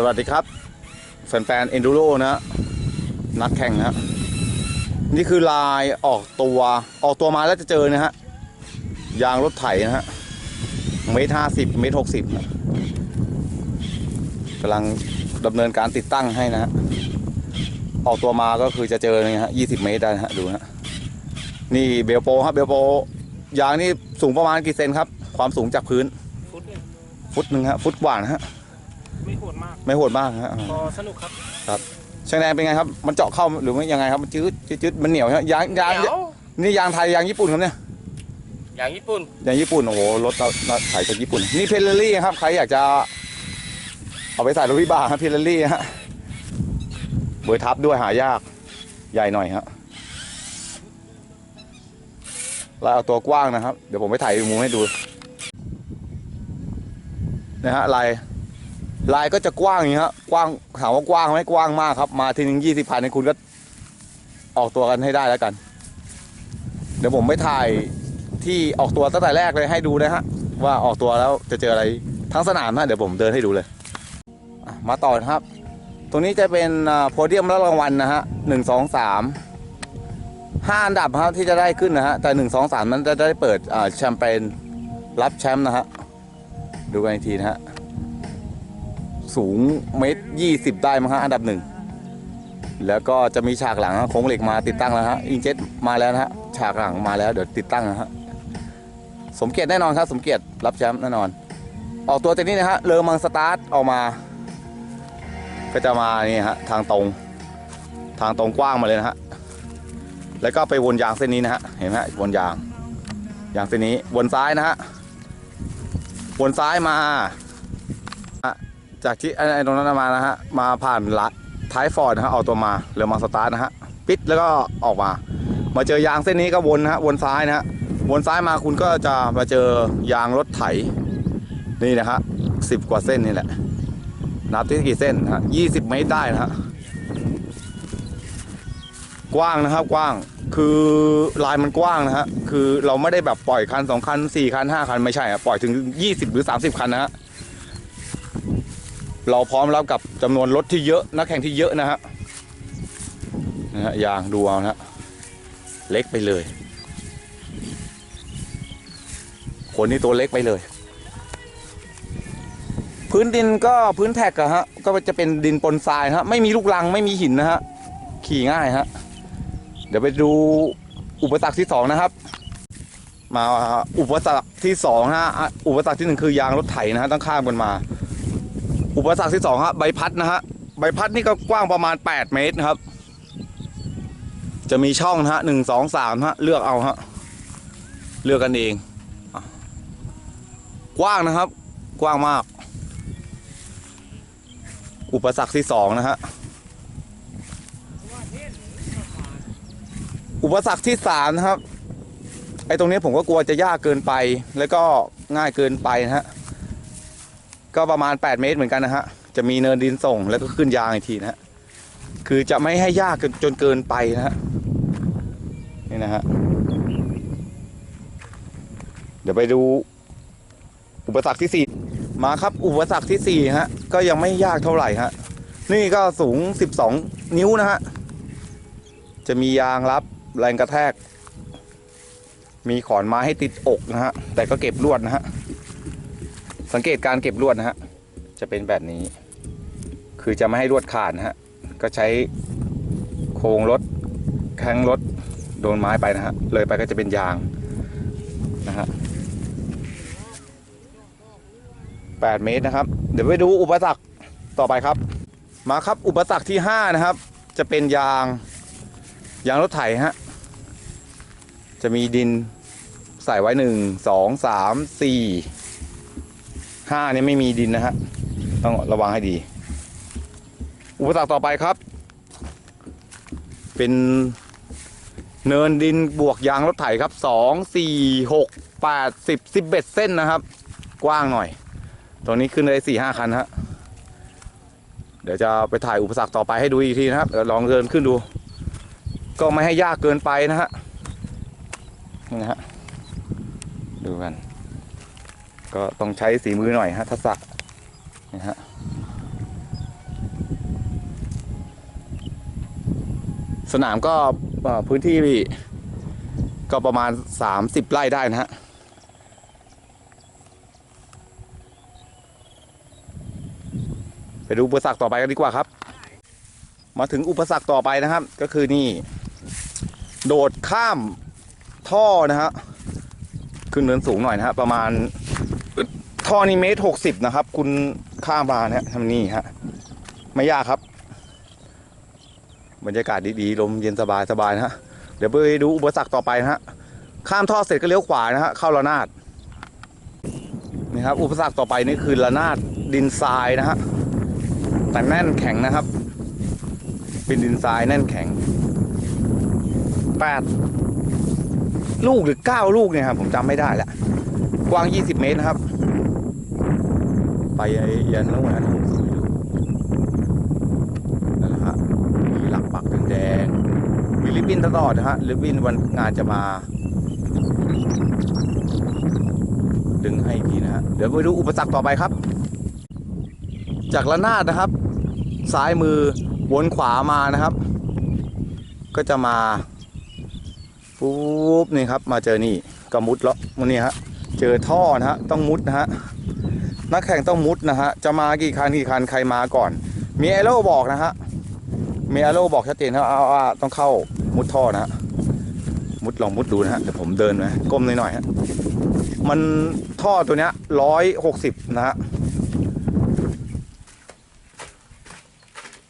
สวัสดีครับ แฟนๆเอนดูโรนะฮะนักแข่งนะฮะนี่คือลายออกตัวออกตัวมาแล้วจะเจอนะฮะ ยางรถไถนะฮะเมตรห้าสิบเมตรหกสิบกำลังดำเนินการติดตั้งให้นะฮะ ออกตัวมาก็คือจะเจอนะฮะยี่สิบเมตรได้นะฮะ ดูนะฮะนี่เบลโปครับเบลโปยางนี่สูงประมาณกี่เซนครับ ความสูงจากพื้น ฟุตหนึ่งฟุตหนึ่งฮะ ฟุตกว่านะฮะ ไม่โหดมากไม่โหดมากฮะพอสนุกครับช่างแดงเป็นไงครับ มันเจาะเข้าหรือว่ายังไงครับมันจืดจืดจืดมันเหนียวใช่ไหมยางยางเดี๋ยวนี่ยางไทยยางญี่ปุ่นครับเนี่ยอย่างญี่ปุ่นยางญี่ปุ่นโอ้โหรถเราเราขายจากญี่ปุ่น นี่เพลลี่ครับใครอยากจะเอาไปใส่รถวิบากครับเพลลี่ฮะเบอร์ทับด้วยหายากใหญ่หน่อยฮะเราเอาตัวกว้างนะครับ เดี๋ยวผมไปถ่ายมุมให้ดูนะฮะลาย ลายก็จะกว้างอย่างนี้ฮะกว้างถามว่ากว้างไหมกว้างมากครับ มาทีนึงยี่สิบพันคุณก็ออกตัวกันให้ได้แล้วกัน เดี๋ยวผมไปถ่ายที่ออกตัวตั้งแต่แรกเลยให้ดูนะฮะว่าออกตัวแล้วจะเจออะไรทั้งสนามนะเดี๋ยวผมเดินให้ดูเลย มาต่อครับ ตรงนี้จะเป็นโพเดียมรับรางวัลนะฮะหนึ่งสองสามห้าอันดับครับที่จะได้ขึ้นนะฮะแต่หนึ่งสองสามนั้นจะได้เปิดแชมเปญรับแชมป์นะฮะดูกันอีกทีนะฮะ สูงเมตรยี่สิบได้มั้งฮะอันดับหนึ่งแล้วก็จะมีฉากหลังโครงเหล็กมาติดตั้งแล้วฮะอิงเจ็ตมาแล้วนะฮะฉากหลังมาแล้วเดี๋ยวติดตั้งนะฮะสมเกียรติแน่นอนครับ สมเกียรติรับแชมป์แน่นอน ออกตัวจากนี้นะฮะเลอมังสตาร์ทออกมา ก็จะมานี่ฮะทางตรง ทางตรงกว้างมาเลยนะฮะแล้วก็ไปวนยางเส้นนี้นะฮะเห็นไหมฮะวนยางยางเส้นนี้วนซ้ายนะฮะวนซ้ายมา จากที่ไอ้ตรงนั้นมานะฮะมาผ่านละท้ายฟอร์ดนะฮะออกตัวมาเรือมาสตาร์ทนะฮะปิดแล้วก็ออกมา มาเจอยางเส้นนี้ก็วนนะฮะวนซ้ายนะฮะวนซ้ายมาคุณก็จะมาเจอยางรถไถนี่นะฮะสิบกว่าเส้นนี่แหละ นับที่กี่เส้นฮะยี่สิบเมตรได้นะฮะกว้างนะครับกว้างคือลายมันกว้างนะฮะคือเราไม่ได้แบบปล่อยคันสองคันสี่คันห้าคันไม่ใช่อะปล่อยถึงยี่สิบหรือสามสิบคันนะฮะ เราพร้อมรับกับจำนวนรถที่เยอะนักแข่งที่เยอะนะฮะนะฮะยางดูเอานะฮะเล็กไปเลย คนนี้ตัวเล็กไปเลย พื้นดินก็พื้นแท็กอะฮะก็จะเป็นดินปนทรายฮะไม่มีลูกรังไม่มีหินนะฮะขี่ง่ายฮะเดี๋ยวไปดูอุปสรรคที่สองนะครับ มาอุปสรรคที่สองฮะอะอุปสรรคที่หนึ่งคือยางรถไถนะฮะต้องข้ามกันมา อุปสรรคที่สองครับใบพัดนะฮะใบพัดนี่ก็กว้างประมาณ 8 เมตรนะครับ จะมีช่องนะฮะหนึ่งสองสามฮะเลือกเอาฮะเลือกกันเอง กว้างนะครับ กว้างมาก อุปสรรคที่สองนะฮะอุปสรรคที่สามนะครับไอ้ตรงนี้ผมก็กลัวจะยากเกินไป แล้วก็ง่ายเกินไปนะฮะ ก็ประมาณ 8 เมตรเหมือนกันนะฮะ จะมีเนินดินส่งแล้วก็ขึ้นยางอีกทีนะฮะ คือจะไม่ให้ยากจนเกินไปนะฮะ นี่นะฮะ เดี๋ยวไปดูอุปสรรคที่ 4 มาครับ อุปสรรคที่ 4 ฮะ ก็ยังไม่ยากเท่าไหร่ฮะ นี่ก็สูง 12 นิ้วนะฮะ จะมียางรับแรงกระแทก มีขอนไม้ให้ติดอกนะฮะ แต่ก็เก็บลวดนะฮะ สังเกตการเก็บลวดนะฮะจะเป็นแบบนี้ คือจะไม่ให้ลวดขาดนะฮะก็ใช้โครงรถแข้งรถโดนไม้ไปนะฮะเลยไปก็จะเป็นยางนะฮะแปดเมตรนะครับ เดี๋ยวไปดูอุปสรรคต่อไปครับ มาครับอุปสรรคที่ห้านะครับ จะเป็นยางยางรถไถฮะจะมีดินใส่ไว้หนึ่งสองสามสี่ ห้าเนี่ยไม่มีดินนะฮะต้องระวังให้ดี อุปสรรคต่อไปครับ เป็นเนินดินบวกยางรถไถครับสองสี่หกแปดสิบสิบเอ็ดเส้นนะครับ กว้างหน่อย ตรงนี้ขึ้นได้สี่ห้าคันฮะเดี๋ยวจะไปถ่ายอุปสรรคต่อไปให้ดูอีกทีนะครับเดี๋ยวลองเดินขึ้นดู ก็ไม่ให้ยากเกินไปนะฮะนี่นะฮะดูกัน ก็ต้องใช้สีมือหน่อยฮะทักษะนะฮะสนามก็พื้นที่ก็ประมาณ 30 ไร่ได้นะฮะไปดูอุปสรรคต่อไปกันดีกว่าครับ มาถึงอุปสรรคต่อไปนะครับ ก็คือนี่ โดดข้ามท่อนะฮะขึ้นเนินสูงหน่อยนะฮะประมาณ ท่อนี่เมตรหกสิบนะครับ คุณข้ามมาเนี่ยทำนี่ฮะไม่ยากครับ บรรยากาศดีๆลมเย็นสบายสบายๆนะฮะเดี๋ยวไปดูอุปสรรคต่อไปนะฮะข้ามท่อเสร็จก็เลี้ยวขวานะฮะเข้าระนาดนี่ครับอุปสรรคต่อไปนี่คือระนาดดินทรายนะฮะแต่แน่นแข็งนะครับ เป็นดินทรายแน่นแข็งแปดลูกหรือเก้าลูกเนี่ยครับผมจำไม่ได้ละกว้าง20เมตรนะครับ ไปยันนู้นนะผมส่งให้ดูนั่นแหละฮะมีหลักปักแดงมีริบบิ้นตลอดนะฮะริบบิ้นวันงานจะมา ดึงให้อีกทีนะฮะเดี๋ยวไปดูอุปสรรคต่อไปครับ จากระนาดนะครับ ซ้ายมือวนขวามานะครับ ก็จะมาปุ๊บนี่ครับ มาเจอนี่ก็มุดแล้วมันนี่ฮะเจอท่อนะฮะต้องมุดนะฮะ นักแข่งต้องมุดนะฮะ จะมากี่คันกี่คันใครมาก่อน มีเอโร่บอกนะฮะ มีเอโร่บอกชัดเจนนะว่าว่าต้องเข้ามุดท่อนะฮะ มุดลองมุดดูนะฮะ เดี๋ยวผมเดินนะก้มหน่อยๆฮะ มันท่อตัวเนี้ยร้อยหกสิบนะฮะ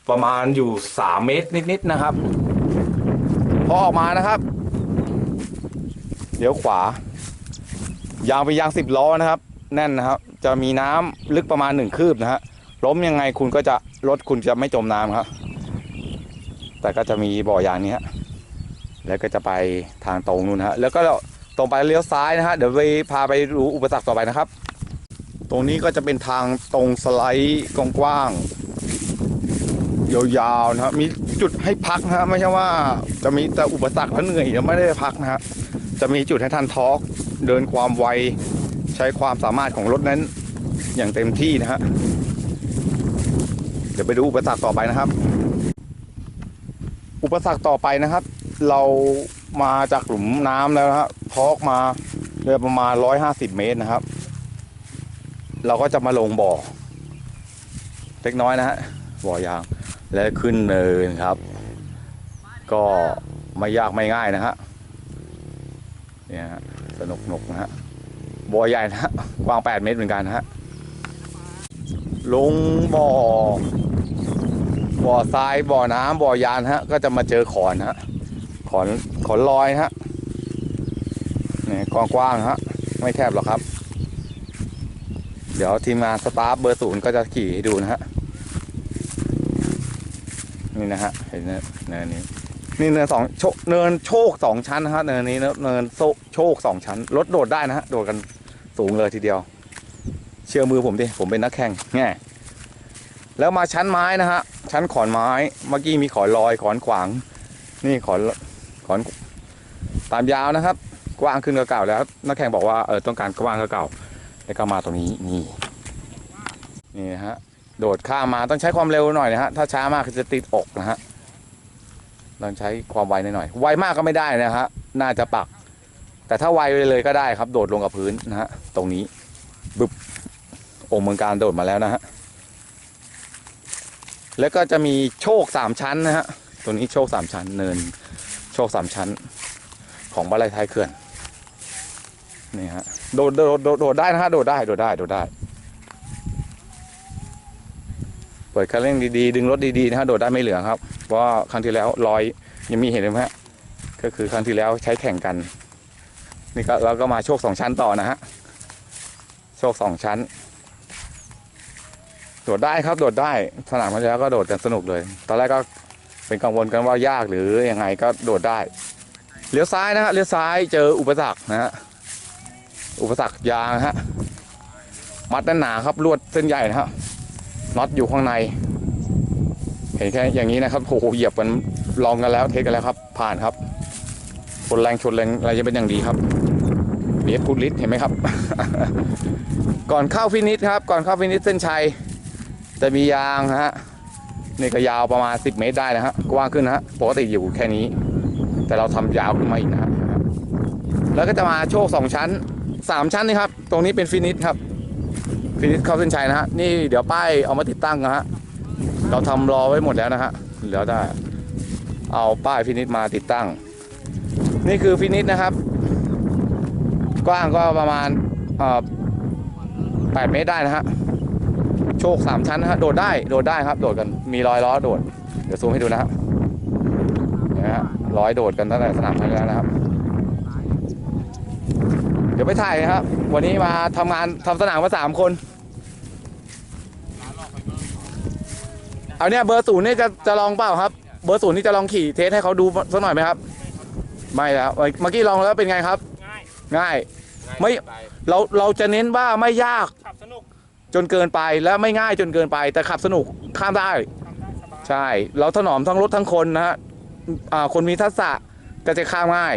ประมาณอยู่สามเมตรนิดๆนะครับ พอออกมานะครับเดี๋ยวขวา ยางไปนยางสิบล้อนะครับ แน่นนะครับ จะมีน้ำลึกประมาณหนึ่งคืบนะฮะล้มยังไงคุณก็จะรถคุณจะไม่จมน้ำครับ แต่ก็จะมีบ่อยางนี้ฮะแล้วก็จะไปทางตรงนู่นฮะแล้วก็ตรงไปเลี้ยวซ้ายนะฮะเดี๋ยวไปพาไปดูอุปสรรคต่อไปนะครับ ตรงนี้ก็จะเป็นทางตรงสไลด์กว้างๆยาวๆนะครับมีจุดให้พักนะฮะไม่ใช่ว่าจะมีแต่อุปสรรคแล้วเหนื่อยแล้วไม่ได้พักนะฮะจะมีจุดให้ท่านทอล์กเดินความไว ใช้ความสามารถของรถนั้นอย่างเต็มที่นะฮะเดี๋ยวไปดูอุปสรรคต่อไปนะครับ อุปสรรคต่อไปนะครับ เรามาจากหลุมน้ำแล้วนะฮะทอกมาเรือประมาณ150เมตรนะครับ เราก็จะมาลงบ่อเล็กน้อยนะฮะบ่อยางและขึ้นเนินครับ ก็ไม่ยากไม่ง่ายนะฮะเนี่ยฮะสนุกหนุกนะฮะ บ่อใหญ่นะฮะกว้าง 8 เมตรเหมือนกันนะฮะลงบ่อ บ่อทรายบ่อน้ำบ่อยานฮะ ก็จะมาเจอขอนฮะขอนขอนลอยฮะเนี่ยกว้างฮะ ไม่แคบหรอกครับ เดี๋ยวทีมงานสตาฟเบอร์ศูนย์ก็จะขี่ให้ดูนะฮะนี่นะฮะเห็นเนินเนินนี้นี่เนินสองโชเนินโชคสองชั้นนะฮะเนินนี้เนินโชคสองชั้นรถโดดได้นะฮะโดดกัน สูงเลยทีเดียว เชื่อมือผมดิผมเป็นนักแข่งแง่แล้วมาชั้นไม้นะฮะชั้นขอนไม้เมื่อกี้มีขอนลอยขอนขวาง นี่ขอนขอนตามยาวนะครับ กว้างขึ้นกว่าเก่าแล้ว นักแข่งบอกว่าเออต้องการกว้างกว่าเก่า แล้วก็มาตรงนี้นี่นี่นะฮะโดดข้ามมาต้องใช้ความเร็วหน่อยนะฮะถ้าช้ามากจะติดอกนะฮะต้องใช้ความไวหน่อยไวมากก็ไม่ได้นะฮะน่าจะปัก แต่ถ้าไวไปเลยก็ได้ครับ โดดลงกับพื้นนะฮะตรงนี้บึบองค์เมืองการโดดมาแล้วนะฮะแล้วก็จะมีโชคสามชั้นนะฮะตัวนี้โชคสามชั้นเนินโชคสามชั้น ของบ้านไรท้ายเขื่อนนี่ฮะโดดโดดโดดได้นะฮะโดดได้โดดได้โดดได้เปิดคันเร่งดีๆดึงรถดีๆนะฮะโดดได้ไม่เหลืองครับเพราะครั้งที่แล้วลอยยังมีเห็นไหมฮะก็คือครั้งที่แล้วใช้แข่งกัน นี่ก็เราก็มาโชคสองชั้นต่อนะฮะ โชคสองชั้น โดดได้ครับโดดได้สนามมาแล้วก็โดดกันสนุกเลย ตอนแรกก็เป็นกังวลกันว่ายากหรือยังไงก็โดดได้เลี้ยวซ้ายนะฮะเลี้ยวซ้ายเจออุปสรรคนะฮะอุปสรรคยางฮะมัดแน่นหนาครับลวดเส้นใหญ่นะฮะน็อตอยู่ข้างใน เห็นแค่อย่างนี้นะครับโอ้โหเหยียบกันลองกันแล้วเทสกันแล้วครับ ผ่านครับชนแรงชนแรงอะไรจะเป็นอย่างดีครับ เบียดพุลิตเห็นไหมครับ ก่อนเข้าฟินิชครับ ก่อนเข้าฟินิชเส้นชัย จะมียางฮะนี่ก็ยาวประมาณ 10 เมตรได้นะฮะกว้างขึ้นนะฮะปกติอยู่แค่นี้ แต่เราทำยาวขึ้นมาอีกนะฮะแล้วก็จะมาโชคสองชั้นสามชั้นนี่ครับ ตรงนี้เป็นฟินิชครับ ฟินิชเข้าเส้นชัยนะฮะนี่เดี๋ยวป้ายเอามาติดตั้งนะฮะเราทำรอไว้หมดแล้วนะฮะเหลือได้เอาป้ายฟินิชมาติดตั้ง นี่คือฟินิชนะครับ กว้างก็ประมาณเอ่อ8เมตรได้นะฮะ โชคสามชั้นนะฮะ โดดได้ โดดได้ครับ โดดกัน มีรอยล้อโดด เดี๋ยวซูมให้ดูนะครับนี่ฮะร้อยโดดกันตั้งแต่สนามพันแล้วนะครับ เดี๋ยวไปถ่ายนะครับ วันนี้มาทำงานทำสนามมาสามคน เอาเนี่ยเบอร์ศูนย์นี่จะจะลองเปล่าครับ เบอร์ศูนย์นี่จะลองขี่เทสให้เขาดูสักหน่อยไหมครับ ไม่แล้ว เมื่อกี้ลองแล้วเป็นไงครับ ง่าย ง่าย ไม่ง่ายปเราเราจะเน้นว่าไม่ยากขับสนุกจนเกินไปและไม่ง่ายจนเกินไป แต่ขับสนุกข้ามได้ ทำได้สบายใช่ เราถนอมทั้งรถทั้งคนนะฮะอ่าคนมีทักษะก็จะข้ามง่าย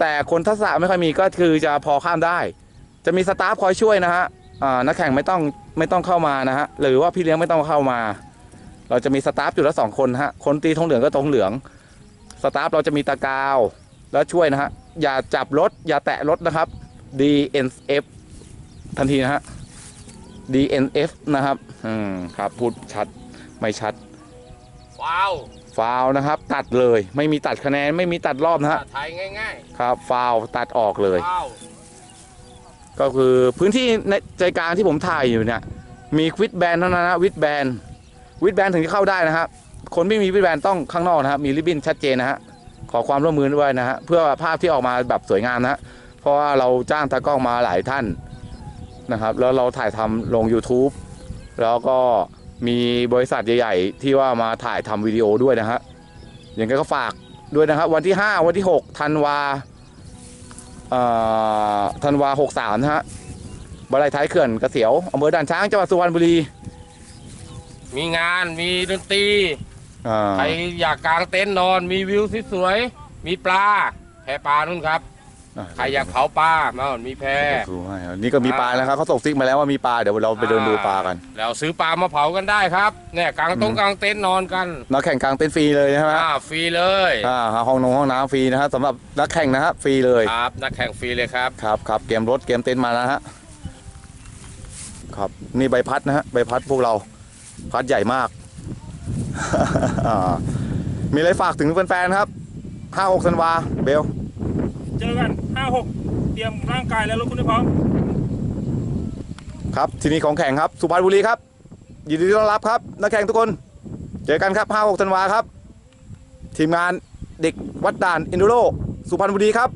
แต่คนทักษะไม่ค่อยมีก็คือจะพอข้ามได้ จะมีสตาฟคอยช่วยนะฮะอ่านักแข่งไม่ต้องไม่ต้องเข้ามานะฮะหรือว่าพี่เลี้ยงไม่ต้องเข้ามา เราจะมีสตาฟอยู่ละสองคนนะฮะคนตีธงเหลืองก็ธงเหลือง สตาฟเราจะมีตะกาวแล้วช่วยนะฮะอย่าจับรถอย่าแตะรถนะครับ DNF ทันทีนะฮะ DNF นะครับ อืม ครับ พูดชัด ไม่ชัดว้าวฟาวล์นะครับ ตัดเลย ไม่มีตัดคะแนน ไม่มีตัดรอบนะฮะไทยง่ายครับ ฟาวล์ตัดออกเลยๆว้าวก็คือพื้นที่ในใจกลางที่ผมถ่ายอยู่เนี่ย มีวิดแบนเท่านั้นนะวิดแบนวิดแบนถึงจะเข้าได้นะครับ คนไม่มีวิดแบนต้องข้างนอกนะครับ มีริบบิ้นชัดเจนนะฮะขอความร่วมมือด้วยนะฮะเพื่อภาพที่ออกมาแบบสวยงามนะฮะ เพราะว่าเราจ้างตากล้องมาหลายท่านนะครับ แล้วเราถ่ายทำลง YouTube แล้วก็มีบริษัทใหญ่ๆ ที่ว่ามาถ่ายทำวิดีโอด้วยนะฮะอย่างไรก็ฝากด้วยนะครับ วันที่ 5 วันที่6ธันวาเอ่อธันวา63นะฮะบรายท้ายเขื่อนกระเสียวอำเภอด่านช้างจังหวัดสุพรรณบุรี มีงานมีดนตรีอ่าใครอยากกางเต็นท์นอน มีวิวสวยๆมีปลาแพปลานู่นครับ ใครอยากเผาปลามามีแพดูให้ครับนี่ก็มีปลาแล้วครับเขาส่งซิกมาแล้วว่ามีปลาเดี๋ยวเราไปเดินดูปลากัน แล้วซื้อปลามาเผากันได้ครับเนี่ยกางตรงอืมกางเต็นท์นอนกันนักแข่งกลางเต็นท์ฟรีเลยใช่ไหมอ่าฟรีเลยอ่าห้องนงห้องน้ำฟรีนะฮะสำหรับนักแข่งนะฮะฟรีเลยครับนักแข่งฟรีเลยครับครับครับเกมรถเกมเต็นท์มาแล้วฮะครับนี่ใบพัดนะฮะใบพัดพวกเราพัดใหญ่มากอ่ามีอะไรฝากถึงแฟนๆครับห้าหกธันวาเบลเจอกัน 5 6 เตรียมร่างกายและรถคุณให้พร้อม ครับที่นี่ของแข่งครับสุพรรณบุรีครับ ยินดีต้อนรับครับนักแข่งทุกคน เจอกันครับ 5 6ธันวาครับ ทีมงานเด็กวัดด่านอินโดโรสุพรรณบุรีครับ